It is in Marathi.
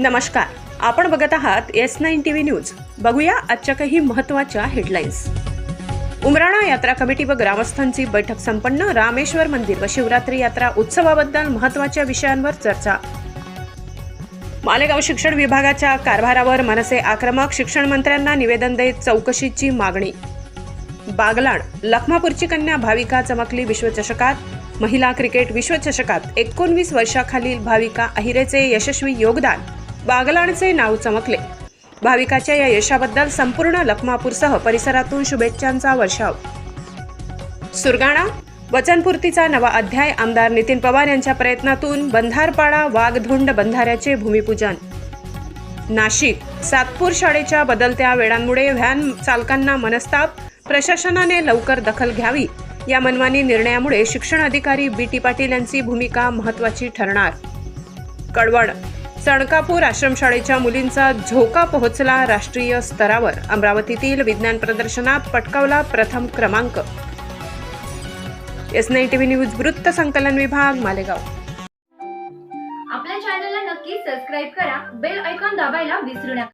नमस्कार. आपण बघत आहात S nine T V news बघूया आजच्या काही महत्त्वाच्या हेडलाईन्स उमराणा यात्रा कमिटी व ग्रामस्थांची बैठक संपन्न. रामेश्वर मंदिर व शिवरात्री यात्रा उत्सवाबद्दल महत्त्वाच्या विषयांवर चर्चा. मालेगाव शिक्षण विभागाच्या कारभारावर मनसे आक्रमक. शिक्षण मंत्र्यांना निवेदन देत चौकशीची मागणी. बागलाण लखमापूरची कन्या भाविका चमकली विश्वचषकात. महिला क्रिकेट विश्वचषकात एकोणवीस वर्षाखालील भाविका अहिरेचे यशस्वी योगदान. बागलाणचे नाव चमकले. भाविकाच्या या यशाबद्दल संपूर्ण लखमापूरसह परिसरातून शुभेच्छांचा वर्षाव. सुरगाणा वचनपूर्तीचा नवा अध्याय आमदार नितीन पवार यांच्या प्रयत्नातून बंधारपाडा वाघधुंड बंधाऱ्याचे भूमिपूजन. नाशिक सातपूर शाळेच्या बदलत्या वेळांमुळे व्हॅन चालकांना मनस्ताप प्रशासनाने लवकर दखल घ्यावी या मनमानी निर्णयामुळे शिक्षण अधिकारी बी टी पाटील यांची भूमिका महत्वाची ठरणार. कडवड सणकापूर आश्रमशाळेच्या मुलींचा झोका पोहोचला राष्ट्रीय स्तरावर. अमरावतीतील विज्ञान प्रदर्शनात पटकावला प्रथम क्रमांक. एस नाईन टीव्ही न्यूज वृत्त संकलन विभाग मालेगाव. आपल्या चॅनलला नक्की सबस्क्राईब करा. बेल ऐकॉन दाबायला विसरू नका.